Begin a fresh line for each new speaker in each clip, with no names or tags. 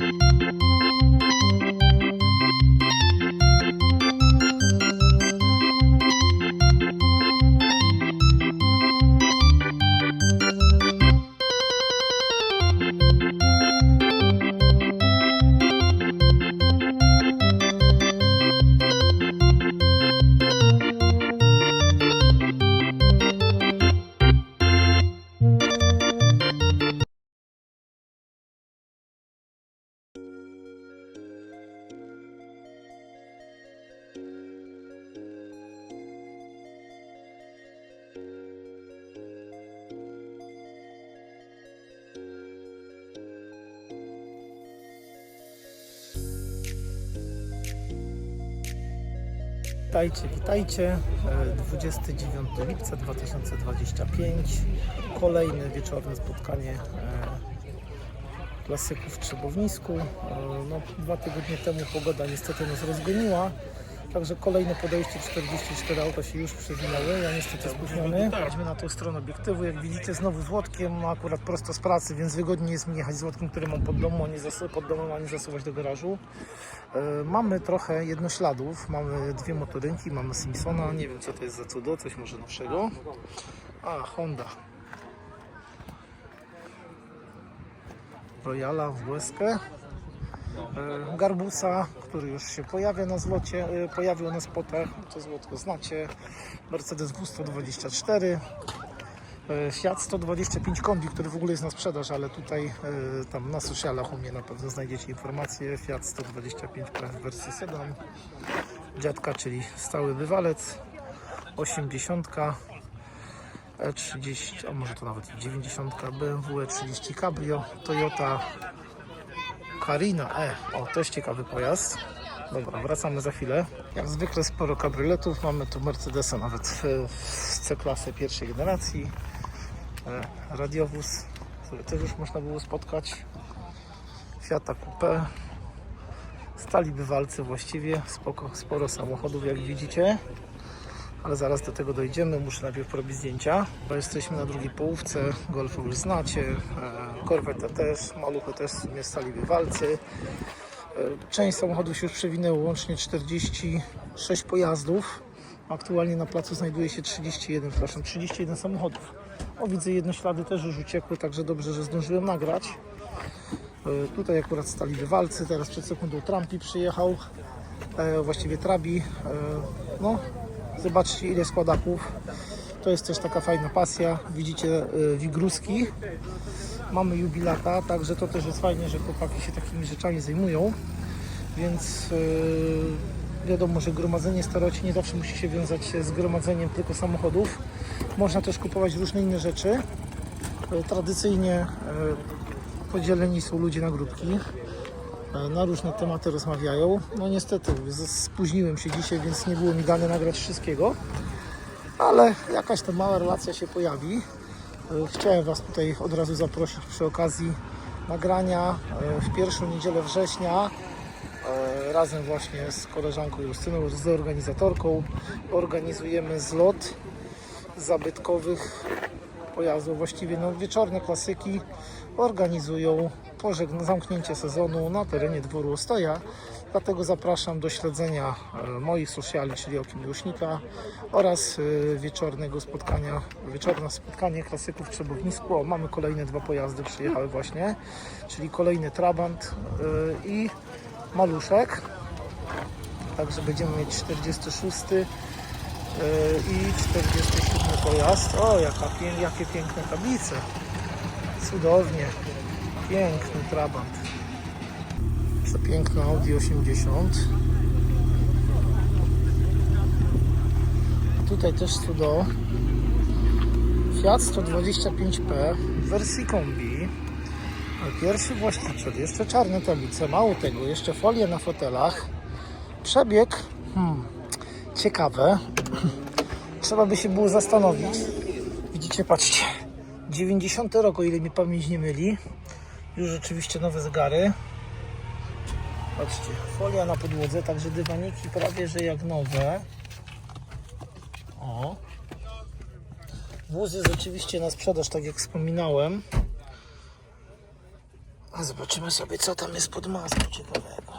Thank you. Witajcie, witajcie. E, 29 lipca 2025. Kolejne wieczorne spotkanie e, klasyków w Trzebownisku. E, No, dwa tygodnie temu pogoda niestety nas rozgoniła. Także kolejne podejście 44 auta się już przewinęły. Ja niestety spóźniony. Chodźmy na tą stronę obiektywu. Jak widzicie znowu z Łotkiem, akurat prosto z pracy, więc wygodnie jest mi jechać z Łotkiem, który mam pod, domu, nie zasu- pod domem, a nie zasuwać do garażu. E, Mamy trochę jednośladów, mamy dwie motorynki, mamy Simpsona, nie wiem co to jest za cudo, coś może nowszego. A, Honda. Royala w łezkę. E, Garbusa, który już się pojawia na zlocie, e, pojawił na spotach, to złotko znacie. Mercedes W124. E, Fiat 125 kombi, który w ogóle jest na sprzedaż, ale tutaj tam na socialach u mnie na pewno znajdziecie informacje. Fiat 125P w wersji sedan. Dziadka, czyli stały bywalec. 80. E30, a może to nawet 90. BMW E30 Cabrio. Toyota Karina E. O, to jest ciekawy pojazd. Dobra, wracamy za chwilę. Jak zwykle sporo kabrioletów. Mamy tu Mercedesa nawet w C-klasy pierwszej generacji. E, Radiowóz, który też już można było spotkać. Fiata Coupe. Stali bywalcy właściwie. Spoko, sporo samochodów jak widzicie. Ale zaraz do tego dojdziemy. Muszę najpierw porobić zdjęcia. Bo jesteśmy na drugiej połówce. Golfa już znacie. E, Corvette też. Maluchy też w stali bywalcy. E, Część samochodów się już przewinęło, łącznie 46 pojazdów. Aktualnie na placu znajduje się 31, przepraszam, 31 samochodów. O, widzę jedne ślady też już uciekły, także dobrze, że zdążyłem nagrać. E, Tutaj akurat stali wywalcy, teraz przed sekundą Trumpi przyjechał, właściwie Trabi. No, zobaczcie ile składaków. To jest też taka fajna pasja. Widzicie e, wigruski. Mamy jubilata, także to też jest fajnie, że chłopaki się takimi rzeczami zajmują. Więc yy, wiadomo, że gromadzenie staroci nie zawsze musi się wiązać z gromadzeniem tylko samochodów. Można też kupować różne inne rzeczy. Yy, Tradycyjnie yy, podzieleni są ludzie na grupki. Yy, Na różne tematy rozmawiają. No niestety spóźniłem się dzisiaj, więc nie było mi dane nagrać wszystkiego. Ale jakaś ta mała relacja się pojawi. E, Chciałem Was tutaj od razu zaprosić przy okazji nagrania e, w pierwszą niedzielę września e, razem właśnie z koleżanką Justyną, z organizatorką organizujemy zlot zabytkowych pojazdów, właściwie no, wieczorne klasyki organizują zamknięcie sezonu na terenie dworu Ostoja. Dlatego zapraszam do śledzenia e, moich sociali, czyli Okiem Miłośnika oraz e, wieczornego spotkania, wieczorne spotkanie klasyków w Trzebownisku. Mamy kolejne dwa pojazdy przyjechały właśnie, czyli kolejny Trabant e, i Maluszek. Także będziemy mieć 46 e, i 47 pojazd. O, jaka, jakie piękne tablice. Cudownie. Piękny Trabant. Przepiękna Audi 80. A tutaj też cudo. Fiat 125P w wersji kombi. Pierwszy właściciel, jeszcze czarne tablice, mało tego, jeszcze folie na fotelach. Przebieg, hmm, ciekawe. Trzeba by się było zastanowić. Widzicie, patrzcie. 90 rok, o ile mi pamięć nie myli. Już rzeczywiście nowe zegary. Patrzcie, folia na podłodze, także dywaniki prawie że jak nowe. O. Wóz jest oczywiście na sprzedaż, tak jak wspominałem. A zobaczymy sobie, co tam jest pod maską ciekawego.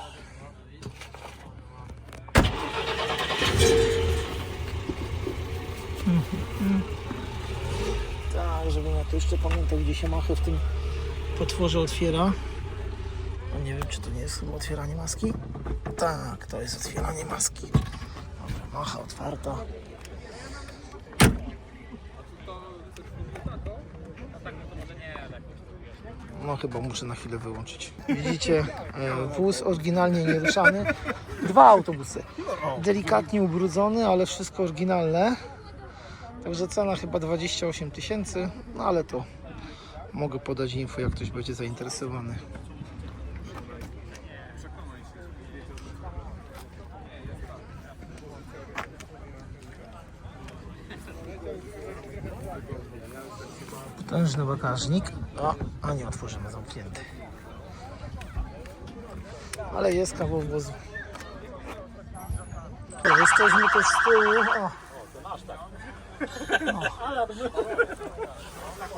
Mhm. Tak, żebym ja to jeszcze pamiętał, gdzie się machę w tym potworze otwiera. No nie wiem, czy to nie jest otwieranie maski. Tak, to jest otwieranie maski. Dobra, macha otwarta. No chyba muszę na chwilę wyłączyć. Widzicie, e, wóz oryginalnie nieruszany. Dwa autobusy. Delikatnie ubrudzony, ale wszystko oryginalne. Także cena chyba 28 tysięcy, no ale to mogę podać info, jak ktoś będzie zainteresowany. Potężny bagażnik. A, a nie otworzymy, zamknięty. Ale jest kawał wozu. Jesteśmy też z tyłu. O.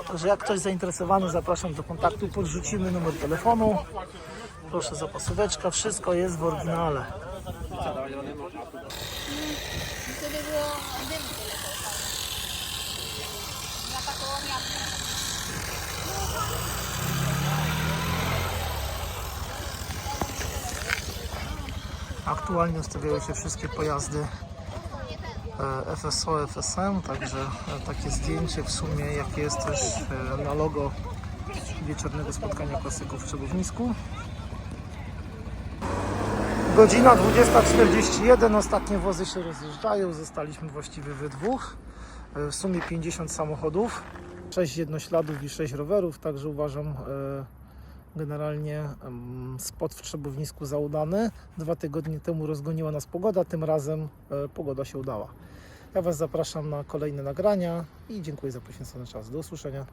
Także jak ktoś zainteresowany, zapraszam do kontaktu. Podrzucimy numer telefonu. Proszę zapasóweczka. Wszystko jest w oryginale. Aktualnie ustawiają się wszystkie pojazdy FSO, FSM, także e, takie zdjęcie w sumie jak jest też e, na logo wieczornego spotkania klasyków w Czebownisku. Godzina 20.41, ostatnie wozy się rozjeżdżają, zostaliśmy właściwie we dwóch. E, W sumie 50 samochodów, 6 jednośladów i 6 rowerów, także uważam e, generalnie spot w Trzebownisku za udany. Dwa tygodnie temu rozgoniła nas pogoda, tym razem e, pogoda się udała. Ja Was zapraszam na kolejne nagrania i dziękuję za poświęcony czas. Do usłyszenia.